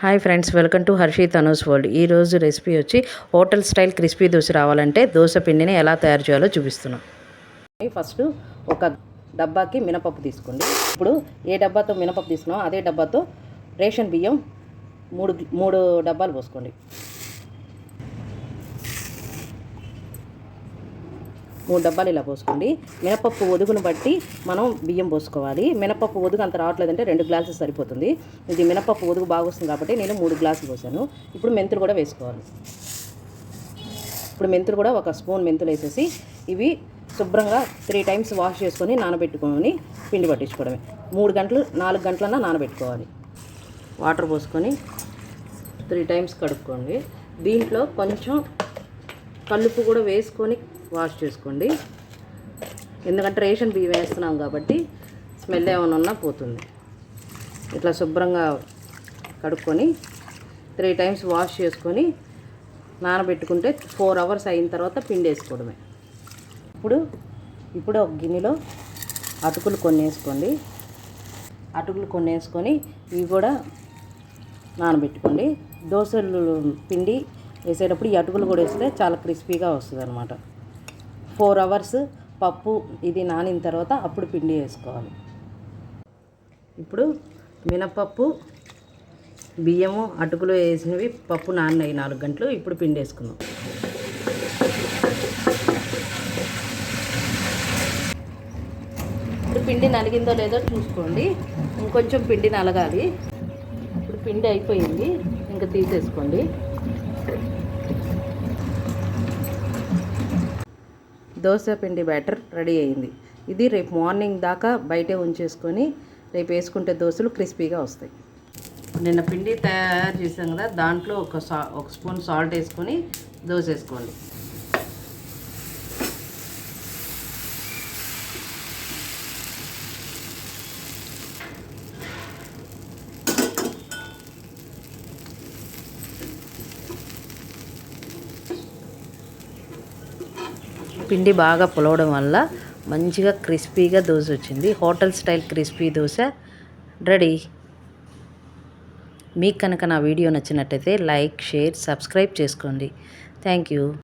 Hi friends welcome to Harshi Tanu's world. ఈరోజు recipe వచ్చి hotel style crispy dosa రావాలంటే దోశ పిండిని ఎలా తయారు చేయాలో చూపిస్తున్నాం. ఫస్ట్ ఒక డబ్బాకి మినపప్పు తీసుకోండి. ఇప్పుడు ఏ డబ్బాతో మినపప్పు తీసుకున్నామో అదే డబ్బాతో రేషన్ బియ్యం మూడు మూడు డబ్బాలు పోసుకోండి. మూడు డబ్బాలు ఇలా పోసుకోండి. మినపప్పు ఒదుగును బట్టి మనం బియ్యం పోసుకోవాలి. మినపప్పు ఒదుగు అంత రావట్లేదంటే రెండు గ్లాసులు సరిపోతుంది. ఇది మినపప్పు ఒదుగు బాగా వస్తుంది కాబట్టి నేను మూడు గ్లాసులు పోసాను. ఇప్పుడు మెంతులు కూడా వేసుకోవాలి. ఇప్పుడు మెంతులు కూడా ఒక స్పూన్ మెంతులు వేసేసి ఇవి శుభ్రంగా త్రీ టైమ్స్ వాష్ చేసుకొని నానబెట్టుకొని పిండి పట్టించుకోవడమే. మూడు గంటలు నాలుగు గంటలన్నా నానబెట్టుకోవాలి. వాటర్ పోసుకొని త్రీ టైమ్స్ కడుక్కోండి. దీంట్లో కొంచెం కలుపు కూడా వేసుకొని వాష్ చేసుకోండి. ఎందుకంటే రేషన్ బియ్యం వేస్తున్నాం కాబట్టి స్మెల్ ఏమైనా ఉన్నా పోతుంది. ఇట్లా శుభ్రంగా కడుక్కొని త్రీ టైమ్స్ వాష్ చేసుకొని నానబెట్టుకుంటే ఫోర్ అవర్స్ అయిన తర్వాత పిండి వేసుకోవడమే ఇప్పుడు ఇప్పుడు ఒక గిన్నెలో అటుకులు కొన్ని వేసుకోండి. అటుకులు కొన్ని వేసుకొని ఇవి కూడా నానబెట్టుకోండి. దోశలు పిండి వేసేటప్పుడు ఈ అటుకులు కూడా వేస్తే చాలా క్రిస్పీగా వస్తుంది అనమాట ఫోర్ అవర్స్ పప్పు ఇది నానిన తర్వాత అప్పుడు పిండి వేసుకోవాలి. ఇప్పుడు మినపప్పు బియ్యము అటుకులు వేసినవి పప్పు నానినాయి నాలుగు గంటలు ఇప్పుడు పిండి వేసుకుందాం. ఇప్పుడు పిండి నలిగిందో లేదో చూసుకోండి. ఇంకొంచెం పిండి నలగాలి. ఇప్పుడు పిండి అయిపోయింది. ఇంకా తీసేసుకోండి. దోశ పిండి బ్యాటర్ రెడీ అయింది. ఇది రేపు మార్నింగ్ దాకా బయటే ఉంచేసుకొని రేపు వేసుకుంటే దోశలు క్రిస్పీగా వస్తాయి. నిన్న పిండి తయారు చేసాం కదా దాంట్లో ఒక సా ఒక స్పూన్ సాల్ట్ వేసుకొని దోశ వేసుకోండి. పిండి బాగా పులవడం వల్ల మంచిగా క్రిస్పీగా దోశ వచ్చింది. Hotel style crispy dosa. Ready. మీకు కనుక నా వీడియో నచ్చినట్టయితే లైక్ షేర్ సబ్స్క్రైబ్ చేసుకోండి. Thank you.